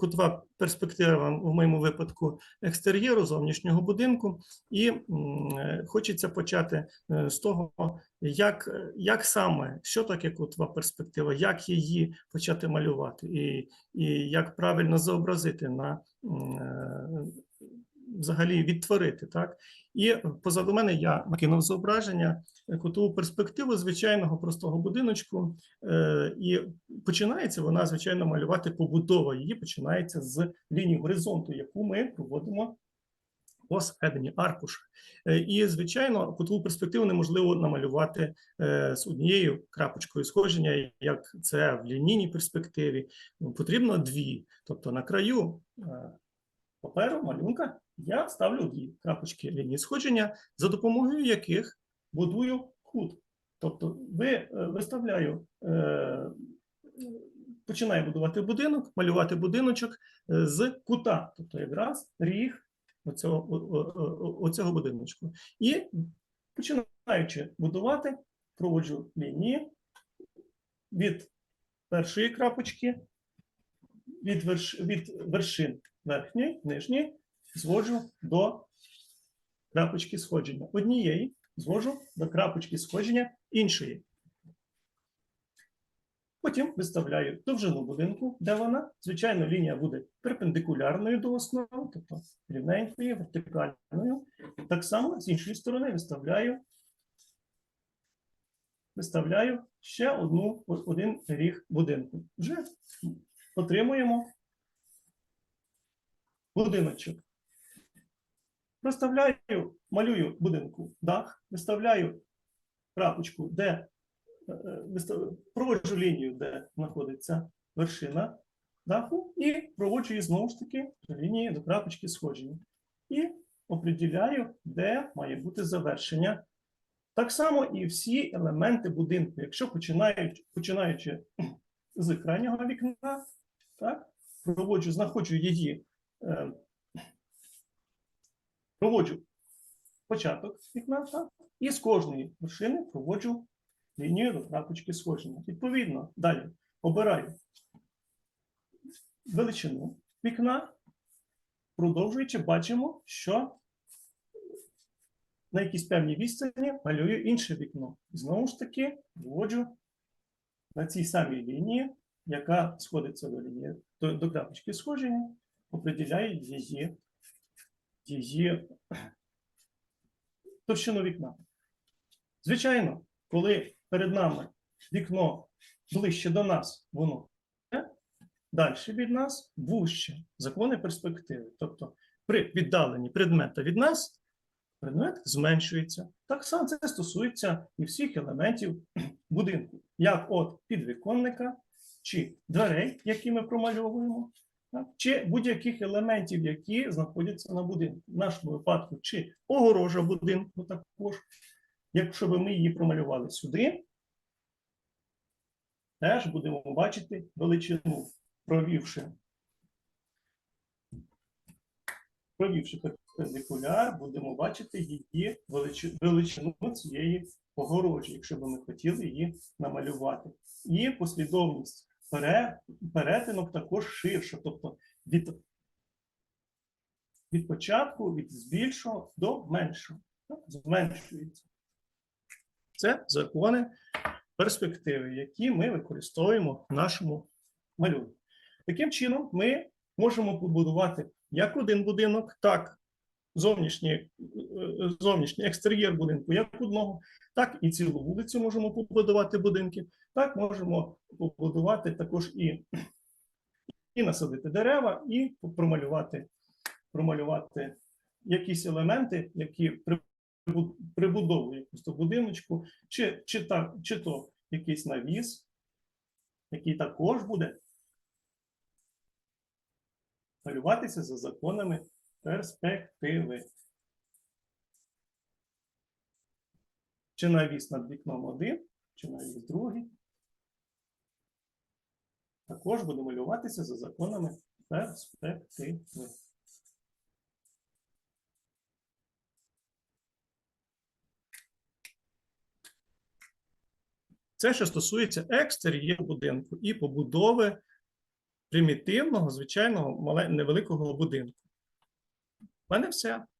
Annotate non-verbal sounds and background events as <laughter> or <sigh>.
кутова перспектива в моєму випадку екстер'єру зовнішнього будинку, і е, хочеться почати е, з того, як, як саме, що таке кутова перспектива, як її почати малювати, і, і як правильно зобразити на е, взагалі відтворити. Так? І позаду мене я накинув зображення е, кутову перспективу звичайного простого будиночку. Е, І починається вона, звичайно, малювати побудова. Її починається з лінії горизонту, яку ми проводимо посередині аркуша. Е, І, звичайно, кутову перспективу неможливо намалювати з однією крапочкою сходження, як це в лінійній перспективі. Потрібно дві. Тобто на краю паперу, малюнка, я ставлю дві крапочки лінії сходження, за допомогою яких будую кут. Тобто, ви е, виставляю, е, починаю будувати будинок, малювати будиночок е, з кута, тобто якраз ріг оцього, оцього будиночку. І починаючи будувати, проводжу лінії від першої крапочки, від, верш, від вершин верхньої, нижньої, зводжу до крапочки сходження. Однієї звожу до крапочки сходження іншої. Потім виставляю довжину будинку, де вона. Звичайно, лінія буде перпендикулярною до основи, тобто рівненькою, вертикальною. Так само з іншої сторони виставляю, виставляю ще одну, один ріг будинку. Вже отримуємо будиночок. Розставляю, малюю будинку дах, виставляю крапочку, де е, е, проводжу лінію, де знаходиться вершина даху, і проводжу її знову ж таки лінії до крапочки сходження. І определяю, де має бути завершення. Так само і всі елементи будинку. Якщо починають, починаючи з крайнього вікна, так, проводжу, знаходжу її, проводжу початок вікна, і з кожної вершини проводжу лінію до крапочки сходження. Відповідно, далі обираю величину вікна, продовжуючи, бачимо, що на якійсь певній відстані малюю інше вікно. Знову ж таки, вводжу на цій самій лінії, яка сходиться до лінії до, до крапочки сходження, определяю її, її товщину вікна. Звичайно, коли перед нами вікно ближче до нас, воно далі від нас вужче закони перспективи. Тобто при віддаленні предмета від нас предмет зменшується. Так само це стосується і всіх елементів <clears throat> будинку, як от підвіконника чи дверей, які ми промальовуємо, чи будь-яких елементів, які знаходяться на будинку. В нашому випадку, чи огорожа будинку також. Якщо б ми її промалювали сюди, теж будемо бачити величину, провівши, провівши перпендикуляр, будемо бачити її величину, цієї огорожі, якщо б ми хотіли її намалювати. І послідовність перетинок також ширша, тобто від, від початку, від збільшого до меншого. Зменшується. Це закони перспективи, які ми використовуємо в нашому малюнку. Таким чином, ми можемо побудувати як один будинок, так зовнішній, е, зовнішній екстер'єр будинку, як одного, так і цілу вулицю можемо побудувати будинки, так можемо побудувати також і, і насадити дерева, і промалювати, промалювати якісь елементи, які при прибу- прибудовує будиночку, чи, чи, так, чи то якийсь навіс, який також буде малюватися за законами перспективи. Чи навіс над вікном один, чи навіс другий. Також буде малюватися за законами перспективи. Це що стосується екстер'єру будинку і побудови примітивного, звичайного, невеликого будинку. Mandem é certo.